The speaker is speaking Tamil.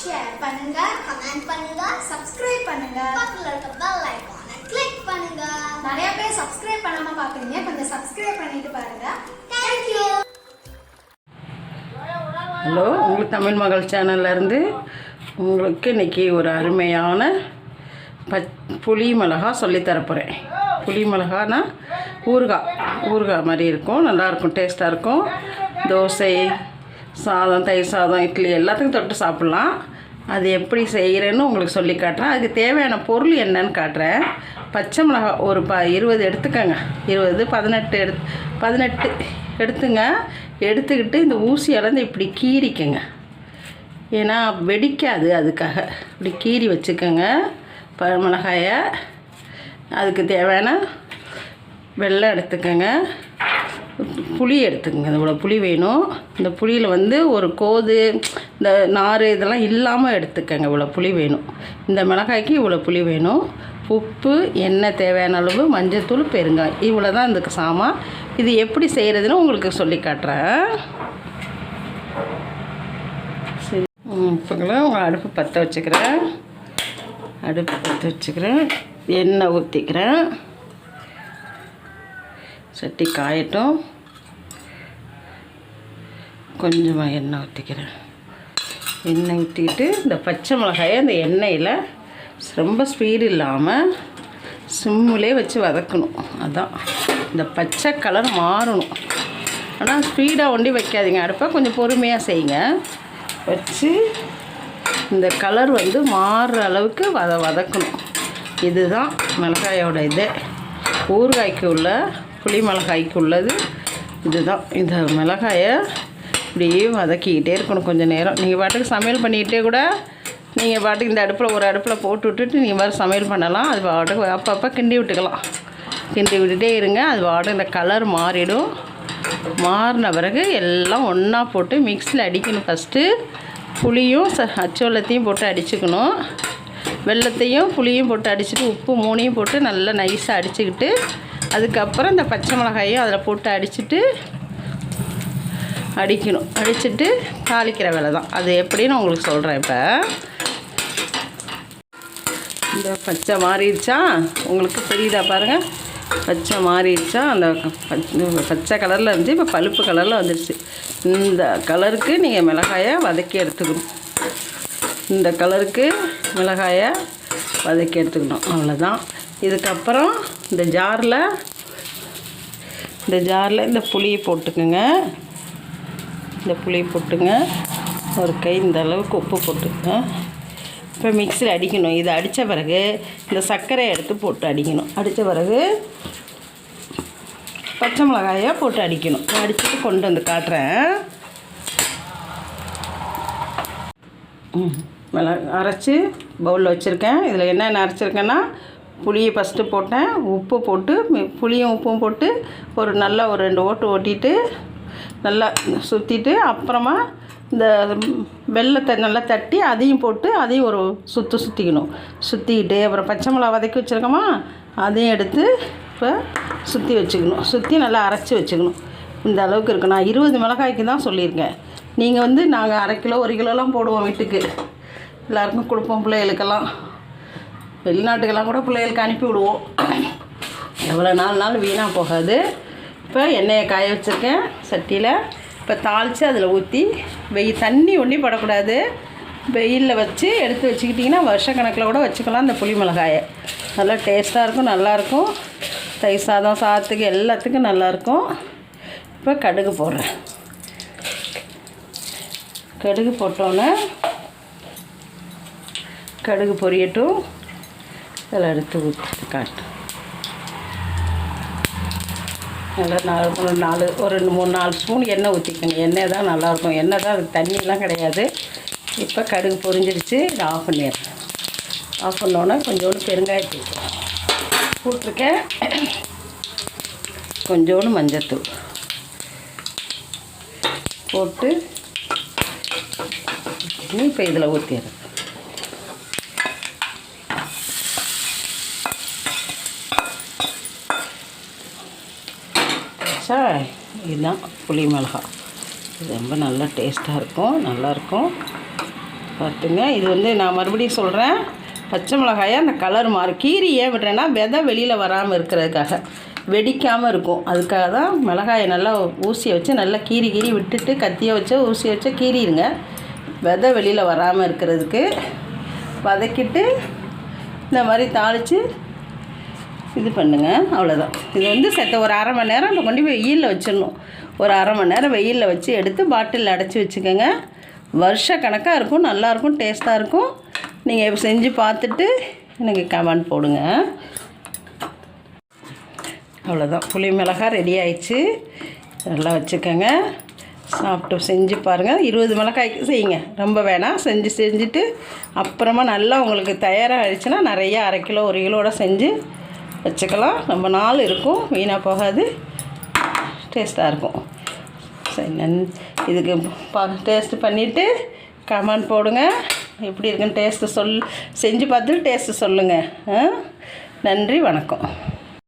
ஷேர் பண்ணுங்க கமெண்ட் பண்ணுங்க சப்ஸ்கிரைப் பண்ணுங்க. பக்கத்துல இருக்க பெல் ஐகானை கிளிக் பண்ணுங்க. நிறைய பேர் சப்ஸ்கிரைப் பண்ணாம பாக்குறீங்க கொஞ்சம் சப்ஸ்கிரைப் பண்ணிட்டு பாருங்க. தேங்க் யூ ஹலோ உங்கள் தமிழ் மகள் சேனல்லேருந்து உங்களுக்கு இன்றைக்கி ஒரு அருமையான பச் புளி மிளகா சொல்லித்தரப்போகிறேன் புளி மிளகானா? ஊறுகாய். ஊறுகாய் மாதிரி இருக்கும் நல்லாயிருக்கும் டேஸ்ட்டாக இருக்கும். தோசை சாதம் தயிர் சாதம் இட்லி எல்லாத்துக்கும் தொட்டு சாப்பிட்லாம். அது எப்படி செய்கிறேன்னு உங்களுக்கு சொல்லி காட்டுறேன். அதுக்கு தேவையான பொருள் என்னன்னு காட்டுறேன். பச்சை மிளகா ஒரு ப இருபது எடுத்துக்கோங்க. இருபது பதினெட்டு எடுத்து பதினெட்டு எடுத்துங்க. எடுத்துக்கிட்டு இந்த ஊசி அளந்து இப்படி கீறிக்கங்க. ஏன்னா வெடிக்காது அதுக்காக. இப்படி கீறி வச்சுக்கோங்க. ப மிளகாயை. அதுக்கு தேவையான வெள்ளம் எடுத்துக்கோங்க. புளி எடுத்துக்கோங்க. இவ்வளோ புளி வேணும். இந்த புளியில் வந்து ஒரு கோது இந்த நார் இதெல்லாம் இல்லாமல் எடுத்துக்கோங்க. இவ்வளோ புளி வேணும். இந்த மிளகாய்க்கு இவ்வளோ புளி வேணும். உப்பு எண்ணெய் தேவையான அளவு மஞ்சத்தூள் பெருங்காய் இவ்வளோ தான் இதுக்கு சாமான் இது எப்படி செய்கிறதுன்னு உங்களுக்கு சொல்லி காட்டுறேன். சரி. இப்போங்களாம் உங்கள் அடுப்பு பற்ற வச்சுக்கிறேன். அடுப்பு பற்ற வச்சுக்கிறேன். எண்ணெய் ஊற்றிக்கிறேன் சட்டி காயட்டும். கொஞ்சமாக எண்ணெய் ஊற்றிக்கிறேன் எண்ணெய் ஊற்றிட்டு இந்த பச்சை மிளகாயை அந்த எண்ணெயில் ரொம்ப ஸ்பீடு இல்லாமல் சிம்மிலே வச்சு வதக்கணும். அதான். இந்த பச்சை கலர் மாறணும். ஆனால் ஸ்பீடாக ஒண்டி வைக்காதீங்க. அடுப்பை கொஞ்சம் பொறுமையாக செய்யுங்க. வச்சு இந்த கலர் வந்து மாறுற அளவுக்கு வத வதக்கணும். இதுதான் மிளகாயோட இது. ஊறுகாய்க்கு உள்ள புளி மிளகாய்க்கு உள்ளது. இதுதான். இந்த மிளகாயை இப்படியே வதக்கிக்கிட்டே இருக்கணும் கொஞ்சம் நேரம். நீங்கள் பாட்டுக்கு சமையல் பண்ணிக்கிட்டே கூட நீங்கள் பாட்டுக்கு இந்த அடுப்பில் ஒரு அடுப்பில் போட்டு விட்டுட்டு நீங்கள் மாதிரி சமையல் பண்ணலாம். அது பாட்டுக்கு அப்பப்போ கிண்டி விட்டுக்கலாம். கிண்டி விட்டுட்டே இருங்க. அது பாட்டு இந்த கலர் மாறிடும். மாறின பிறகு எல்லாம் ஒன்றா போட்டு மிக்ஸியில் அடிக்கணும் ஃபஸ்ட்டு புளியும் ச அச்சோளத்தையும் போட்டு அடிச்சுக்கணும். வெள்ளத்தையும் புளியும் போட்டு அடிச்சுட்டு உப்பு மூணையும் போட்டு நல்லா நைஸாக அடிச்சுக்கிட்டு அதுக்கப்புறம் இந்த பச்சை மிளகாயும் அதில் போட்டு அடிச்சுட்டு அடிக்கணும். அடிச்சுட்டு தாளிக்கிற வேலை தான் அது எப்படின்னு உங்களுக்கு சொல்கிறேன் இப்போ. இந்த பச்சை மாறிடுச்சா? உங்களுக்கு தெரியுதா பாருங்கள் பச்சை மாறிடுச்சா? அந்த பச்சை- கலரில் இருந்துச்சு இப்போ பழுப்பு கலரில் வந்துடுச்சு இந்த கலருக்கு நீங்கள் மிளகாயை வதக்கி எடுத்துக்கணும். இந்த கலருக்கு மிளகாயை வதக்கி எடுத்துக்கணும். அவ்வளோதான் இதுக்கப்புறம் இந்த ஜாரில் இந்த ஜாரில் இந்த புளியை போட்டுக்கோங்க. இந்த புளியை போட்டுங்க. ஒரு கை இந்த அளவுக்கு உப்பு போட்டுங்க. இப்போ மிக்சியில் அடிக்கணும். இதை அடித்த பிறகு இந்த சர்க்கரையை எடுத்து போட்டு அடிக்கணும். அடித்த பிறகு பச்சை மிளகாயை போட்டு அடிக்கணும். அடிச்சுட்டு கொண்டு வந்து காட்டுறேன். மிளகா மிளகு அரைச்சி பவுலில் வச்சுருக்கேன். இதில் என்னென்ன அரைச்சிருக்கேன்னா புளியை ஃபஸ்ட்டு போட்டேன். உப்பு போட்டு புளியும் உப்பும் போட்டு ஒரு நல்லா ஒரு ரெண்டு ஓட்டு ஓட்டிட்டு நல்லா சுற்றிட்டு அப்புறமா இந்த வெள்ளத்தை நல்லா தட்டி அதையும் போட்டு அதையும் ஒரு சுற்று சுற்றிக்கணும் சுற்றிக்கிட்டு அப்புறம் பச்சை மிளகா வதக்கி வச்சுருக்கோமா அதையும் எடுத்து இப்போ சுற்றி வச்சுக்கணும். சுற்றி நல்லா அரைச்சி வச்சுக்கணும். இந்த அளவுக்கு இருக்கு. நான் இருபது மிளகாய்க்கு தான் சொல்லியிருக்கேன். நீங்கள் வந்து நாங்கள் அரை கிலோ ஒரு கிலோலாம் போடுவோம் வீட்டுக்கு. எல்லாருக்கும் கொடுப்போம் பிள்ளைகளுக்கெல்லாம். வெளிநாட்டுக்கெல்லாம் கூட பிள்ளைகளுக்கு அனுப்பி விடுவோம். எவ்வளோ நாள் நாள் வீணாக போகாது. இப்போ எண்ணெயை காய வச்சுருக்கேன் சட்டியில். இப்போ தாளித்து அதில் ஊற்றி வெயில் தண்ணி ஒன்றி படக்கூடாது. வெயிலில் வச்சு எடுத்து வச்சுக்கிட்டிங்கன்னா வருஷக்கணக்கில் கூட வச்சுக்கலாம் இந்த புளி மிளகாயை. நல்லா டேஸ்ட்டாக இருக்கும் நல்லாயிருக்கும். தயிர் சாதம் சாதத்துக்கு எல்லாத்துக்கும் நல்லாயிருக்கும். இப்போ கடுகு போடுறேன். கடுகு போட்டோன்னே கடுகு பொரியட்டும். இதில் எடுத்து ஊற்றி காட்டு நல்லா நாலு ஒரு நாலு ஒரு மூணு நாலு ஸ்பூன் எண்ணெய் ஊற்றிக்கோங்க எண்ணெய் தான் நல்லாயிருக்கும். எண்ணெய் தான் அதுக்கு தண்ணியெலாம் கிடையாது. இப்போ கடுகு பொரிஞ்சிருச்சு இதை ஆஃப் பண்ணிடுறேன். ஆஃப் பண்ணோன்னே கொஞ்சோண்டு பெருங்காயத்தூள் போட்டிருக்கேன். கொஞ்சோண்டு மஞ்சத்தூள். போட்டு இப்போ இதில் ஊற்றிடுறேன் வச்சா இதுதான் புளி மிளகா இது ரொம்ப நல்லா டேஸ்ட்டாக இருக்கும் நல்லாயிருக்கும் பார்த்துங்க இது வந்து நான் மறுபடியும் சொல்கிறேன் பச்சை மிளகாயை அந்த கலர் மாறும் கீரி ஏன் விடுறேன்னா விதை வெளியில் வராமல் இருக்கிறதுக்காக. வெடிக்காமல் இருக்கும். அதுக்காக தான் மிளகாயை நல்லா ஊசியை வச்சு நல்லா கீறி கீறி விட்டுட்டு கத்தியை வச்சு ஊசியை வச்சு கீறிடுங்க. விதை வெளியில் வராமல் இருக்கிறதுக்கு. வதக்கிட்டு இந்த மாதிரி தாளித்து இது பண்ணுங்கள் அவ்வளோதான் இது வந்து செத்த ஒரு அரை மணி நேரம் நம்ம கொண்டு வெயிலில் வச்சிடணும். ஒரு அரை மணி நேரம் வெயிலில் வச்சு எடுத்து பாட்டிலில் அடைச்சி வச்சுக்கோங்க. வருஷ கணக்காக இருக்கும் நல்லாயிருக்கும் டேஸ்ட்டாக இருக்கும். நீங்கள் செஞ்சு பார்த்துட்டு எனக்கு கமெண்ட் போடுங்க. அவ்வளோதான் புளி மிளகா ரெடி ஆயிடுச்சு. நல்லா வச்சுக்கோங்க. சாப்பிட்டு செஞ்சு பாருங்கள் இருபது மிளகாய்க்கு செய்யுங்க. ரொம்ப வேணாம். செஞ்சு செஞ்சுட்டு அப்புறமா நல்லா உங்களுக்கு தயாராக ஆயிடுச்சுன்னா நிறைய அரை கிலோ ஒரு கிலோட செஞ்சு வச்சுக்கலாம். ரொம்ப நாள் இருக்கும் வீணாக போகாது. டேஸ்ட்டாக இருக்கும். சரி நன் இதுக்கு பா டேஸ்ட் பண்ணிவிட்டு கமெண்ட் போடுங்க. எப்படி இருக்குன்னு டேஸ்ட்டு சொல் செஞ்சு பார்த்துட்டு டேஸ்ட்டு சொல்லுங்கள் நன்றி வணக்கம்.